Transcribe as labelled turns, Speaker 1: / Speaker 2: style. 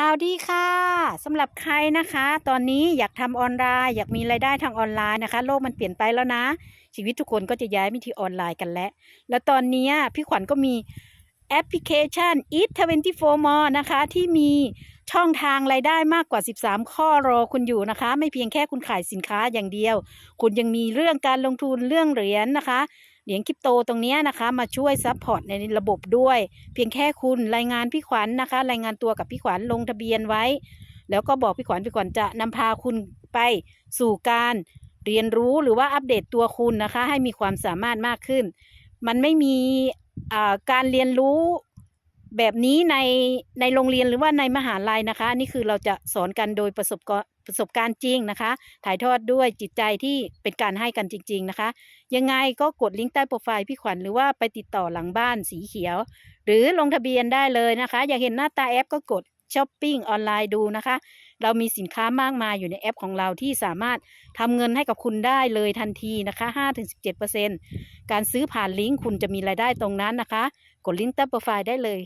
Speaker 1: ข่าวดีค่ะสำหรับใครนะคะ ตอนนี้อยากทำออนไลน์ อยากมีรายได้ทางออนไลน์นะคะ โลกมันเปลี่ยนไปแล้วนะ ชีวิตทุกคนก็จะย้ายมาที่ออนไลน์กันแล้ว แล้วตอนนี้พี่ขวัญก็มีแอปพลิเคชัน Eat 24 More นะคะ ที่มีช่องทางรายได้มากกว่า 13 ข้อรอคุณอยู่นะคะ ไม่เพียงแค่คุณขายสินค้าอย่างเดียว คุณยังมีเรื่องการลงทุนเรื่องเหรียญนะคะ เหรียญคริปโตตรงนี้นะคะ มาช่วยซัพพอร์ตในระบบด้วย เพียงแค่คุณรายงานพี่ขวัญนะคะ รายงานตัวกับพี่ขวัญลงทะเบียนไว้ แล้วก็บอกพี่ขวัญพี่ขวัญจะนำพาคุณไปสู่การเรียนรู้หรือว่าอัปเดตตัวคุณนะคะ ให้มีความสามารถมากขึ้น มันไม่มีการเรียนรู้แบบนี้ในในโรงเรียนหรือว่าในมหาลัยนะคะ นี่คือเราจะสอนกันโดยประสบก ประสบการณ์จริงนะคะ ถ่ายทอดด้วยจิตใจที่เป็นการให้กันจริง ๆนะคะ ยังไงก็กดลิงก์ใต้โปรไฟล์พี่ขวัญหรือว่าไปติดต่อหลังบ้านสีเขียว หรือลงทะเบียนได้เลยนะคะ อยากเห็นหน้าตาแอปก็กดช้อปปิ้งออนไลน์ดูนะคะ เรามีสินค้ามากมายอยู่ในแอปของเราที่สามารถทำเงินให้กับคุณได้เลยทันทีนะคะ 5-17%การซื้อผ่านลิงก์คุณจะมีรายได้ตรงนั้นนะคะ กดลิงก์ใต้โปรไฟล์ได้เลย